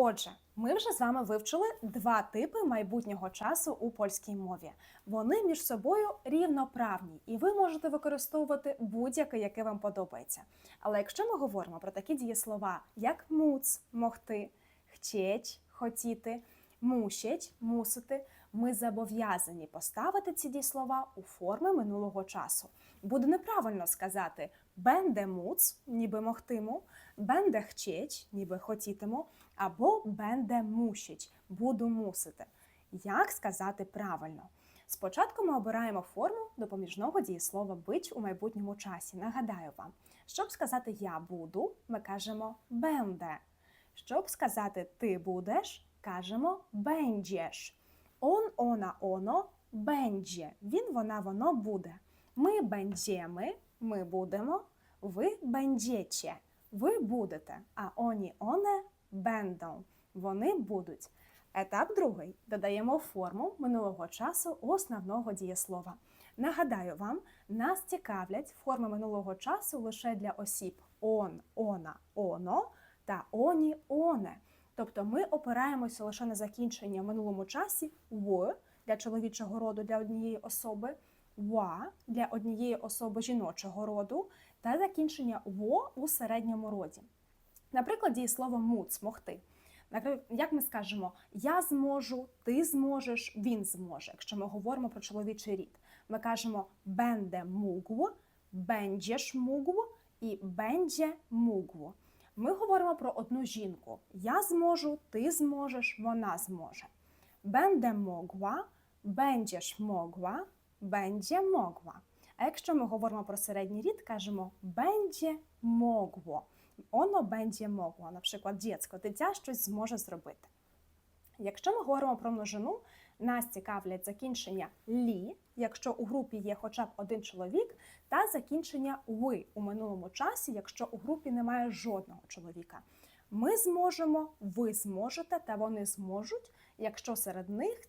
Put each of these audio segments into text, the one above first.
Отже, ми вже з вами вивчили два типи майбутнього часу у польській мові. Вони між собою рівноправні, і ви можете використовувати будь-яке, яке вам подобається. Але якщо ми говоримо про такі дієслова, як муц могти, хтєть хотіти, мусять мусити, ми зобов'язані поставити ці дієслова у форми минулого часу. Буде неправильно сказати бенде муц, ніби могтиму, бенде хтєть, ніби хотітиму, або бенде мусить, буду мусити. Як сказати правильно? Спочатку ми обираємо форму допоміжного дієслова бить у майбутньому часі. Нагадаю вам, щоб сказати я буду, ми кажемо бенде. Щоб сказати ти будеш, кажемо бендєш. Он, она, оно, бендє. Він, вона, воно буде. Ми бендєми, ми будемо, ви бендєче, ви будете, а оні, оне бендом. Вони будуть. Етап другий. Додаємо форму минулого часу основного дієслова. Нагадаю вам, нас цікавлять форми минулого часу лише для осіб он, она, оно та оні, оне. Тобто ми опираємося лише на закінчення в минулому часі в для чоловічого роду для однієї особи, ва для однієї особи жіночого роду та закінчення во у середньому роді. Наприклад, дієслово муц могти. Наприклад, Як ми скажемо, я зможу, ти зможеш, він зможе. Якщо ми говоримо про чоловічий рід, ми кажемо бенде мугв, бендєш мугв і бендє мугв. Ми говоримо про одну жінку. Я зможу, ти зможеш, вона зможе. Бенде могва, бендєш могва, бендє могва. А якщо ми говоримо про середній рід, кажемо бендє могво. Оно бендє могло, наприклад, дітсько, дитя щось зможе зробити. Якщо ми говоримо про множину, нас цікавлять закінчення лі, якщо у групі є хоча б один чоловік, та закінчення ви у минулому часі, якщо у групі немає жодного чоловіка. Ми зможемо, ви зможете та вони зможуть, якщо серед них,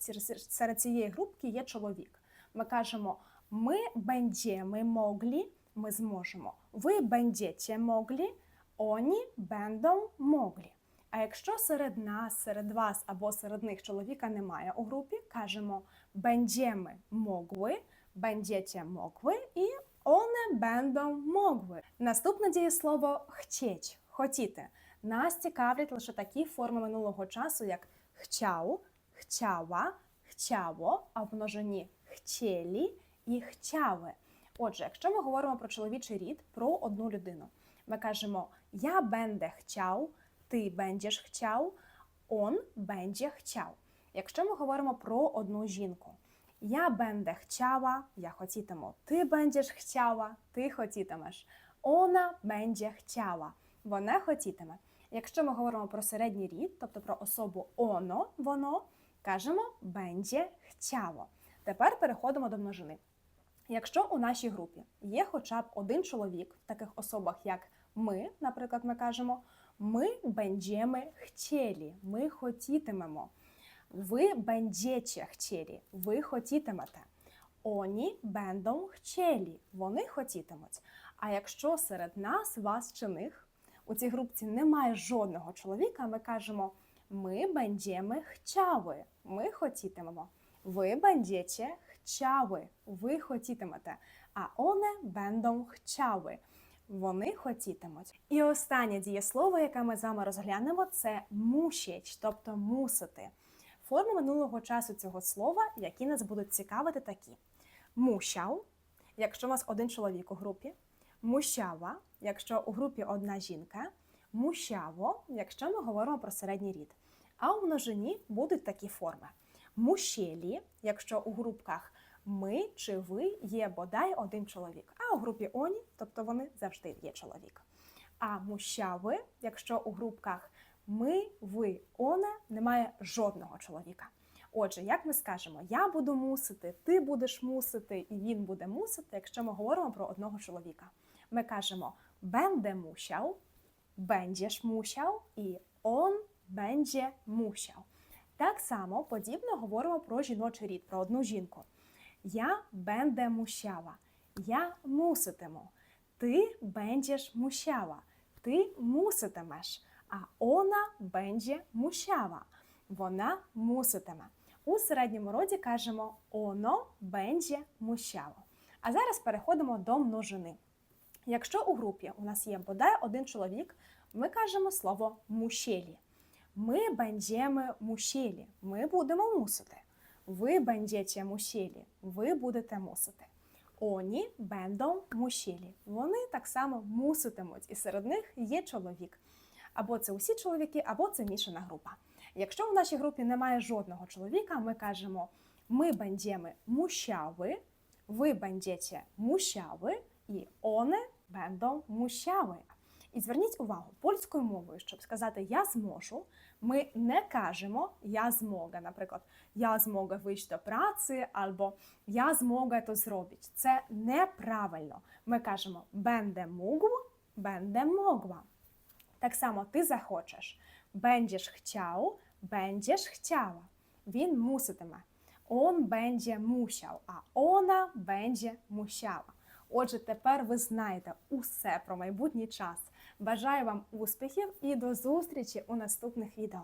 серед цієї групки є чоловік. Ми кажемо ми бендєми моглі, ми зможемо. Ви бендєте моглі, Оні бендом моглі. А якщо серед нас, серед вас або серед них чоловіка немає у групі, кажемо бендєми могли, бендєте могли і оне бендом могли. Наступне дієслово хтєть, хотіти. Нас цікавлять лише такі форми минулого часу, як хчау, хчава, хчаво, а в множині хтєлі і хтяви. Отже, якщо ми говоримо про чоловічий рід, про одну людину, ми кажемо я бенде хчау, ти бендєш хчау, он бендє хчау. Якщо ми говоримо про одну жінку, я бенде хчава, я хотітиму, ти бендєш хчава, ти хотітимеш. Она бендє хчава, вона хотітиме. Якщо ми говоримо про середній рід, тобто про особу оно, воно, кажемо бендє хчаво. Тепер переходимо до множини. Якщо у нашій групі є хоча б один чоловік в таких особах, як ми, наприклад, ми кажемо, ми бендєми хтєлі, ми хотітимемо. Ви бендєче хтєлі, ви хотітимете. Оні бендом хтєлі, вони хотітимуть. А якщо серед нас, вас чи них, у цій групці немає жодного чоловіка, ми кажемо, ми бендєми хчави, ми хотітимемо. Ви бендєче хчави, ви хотітимете. А оне бендом хчави вони хотітимуть. І останнє дієслово, яке ми з вами розглянемо, це мусять, тобто мусити. Форми минулого часу цього слова, які нас будуть цікавити, такі: мущав, якщо у вас один чоловік у групі, мущава, якщо у групі одна жінка, мущаво, якщо ми говоримо про середній рід. А у множині будуть такі форми: мущелі, якщо у групках ми чи ви є бодай один чоловік. А у групі оні, тобто вони завжди є чоловік. А мущави, якщо у групках ми, ви, оне, немає жодного чоловіка. Отже, як ми скажемо, я буду мусити, ти будеш мусити, і він буде мусити, якщо ми говоримо про одного чоловіка. Ми кажемо бенде мусяв, бендєш мусяв і он бендє мусяв. Так само подібно говоримо про жіночий рід, про одну жінку. Я бенде мущава. Я муситиму. Ти бендєш мущава. Ти муситимеш. а она będzie musiała. Вона муситиме. У середньому роді кажемо оно będzie musiało. А зараз переходимо до множини. Якщо у групі у нас є бодай один чоловік, ми кажемо слово мушелі. Ми będziemy musieli. Ми будемо мусити. Ви będziecie musieli. Ви будете мусити. Оні będą musieli. Вони так само муситимуть, і серед них є чоловік. Або це усі чоловіки, або це мішана група. Якщо в нашій групі немає жодного чоловіка, ми кажемо ми będziemy musiały, ви będziecie musiały і one będą musiały. І зверніть увагу, польською мовою, щоб сказати я зможу, ми не кажемо я змога. Наприклад, я змога вийти до праці, або я змога то зробити. Це неправильно. Ми кажемо będę mógł, będę mogła. Так само ти захочеш. Będziesz chciał, będziesz chciała. Він муситиме. Он będzie musiał, а ona będzie musiała. Отже, тепер ви знаєте усе про майбутній час. Бажаю вам успіхів і до зустрічі у наступних відео.